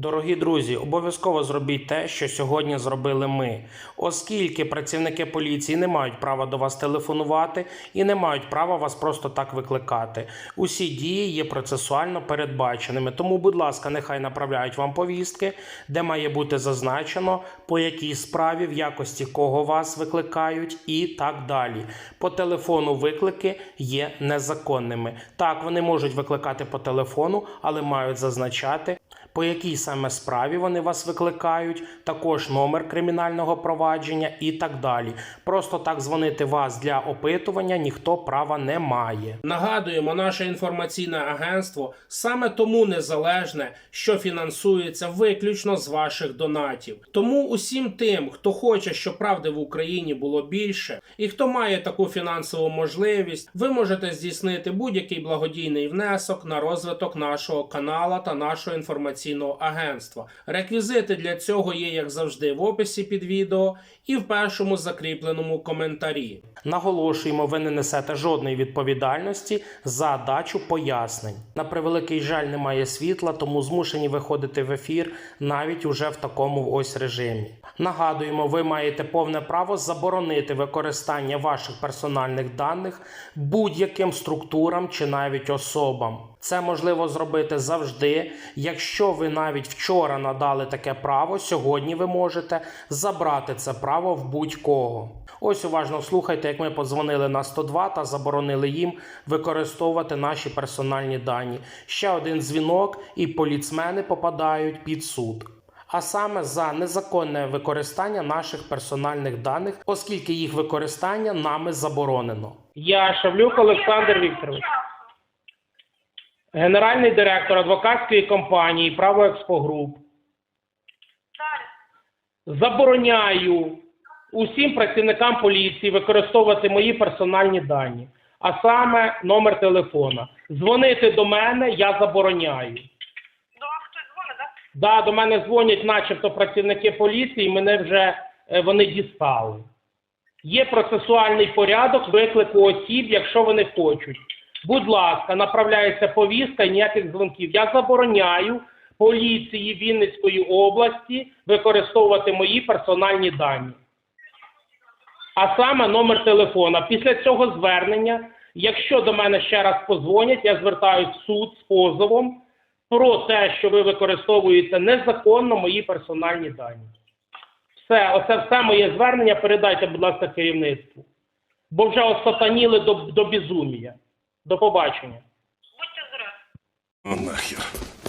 Дорогі друзі, обов'язково зробіть те, що сьогодні зробили ми, оскільки працівники поліції не мають права до вас телефонувати і не мають права вас просто так викликати. Усі дії є процесуально передбаченими. Тому, будь ласка, нехай направляють вам повістки, де має бути зазначено, по якій справі, в якості кого вас викликають, і так далі. По телефону виклики є незаконними. Так, вони можуть викликати по телефону, але мають зазначати по якій саме справі вони вас викликають, також номер кримінального провадження і так далі. Просто так дзвонити вас для опитування ніхто права не має. Нагадуємо, наше інформаційне агентство саме тому незалежне, що фінансується виключно з ваших донатів. Тому усім тим, хто хоче, щоб правди в Україні було більше, і хто має таку фінансову можливість, ви можете здійснити будь-який благодійний внесок на розвиток нашого канала та нашого інформаційного агентства. Реквізити для цього є, як завжди, в описі під відео і в першому закріпленому коментарі. Наголошуємо, ви не несете жодної відповідальності за дачу пояснень. На превеликий жаль, немає світла, тому змушені виходити в ефір навіть уже в такому ось режимі. Нагадуємо, ви маєте повне право заборонити використання ваших персональних даних будь-яким структурам чи навіть особам. Це можливо зробити завжди. Якщо ви навіть вчора надали таке право, сьогодні ви можете забрати це право в будь-кого. Ось уважно слухайте, як ми подзвонили на 102 та заборонили їм використовувати наші персональні дані. Ще один дзвінок, і поліцмени попадають під суд. А саме за незаконне використання наших персональних даних, оскільки їх використання нами заборонено. Я Шавлюк Олександр Вікторович, генеральний директор адвокатської компанії Право Експогруп. Забороняю усім працівникам поліції використовувати мої персональні дані, а саме номер телефона. Дзвонити до мене я забороняю. До вас хтось дзвонить, так? Да, до мене дзвонять, начебто, працівники поліції, мене вже е, вони дістали. Є процесуальний порядок виклику осіб, якщо вони хочуть. Будь ласка, направляється повістка і ніяких дзвонків. Я забороняю поліції Вінницької області використовувати мої персональні дані. А саме номер телефона. Після цього звернення, якщо до мене ще раз позвонять, я звертаюсь в суд з позовом про те, що ви використовуєте незаконно мої персональні дані. Все, оце все моє звернення передайте, будь ласка, керівництву. Бо вже осатаніли до, до безумія. До побачення. Будьте здорові. Нахер.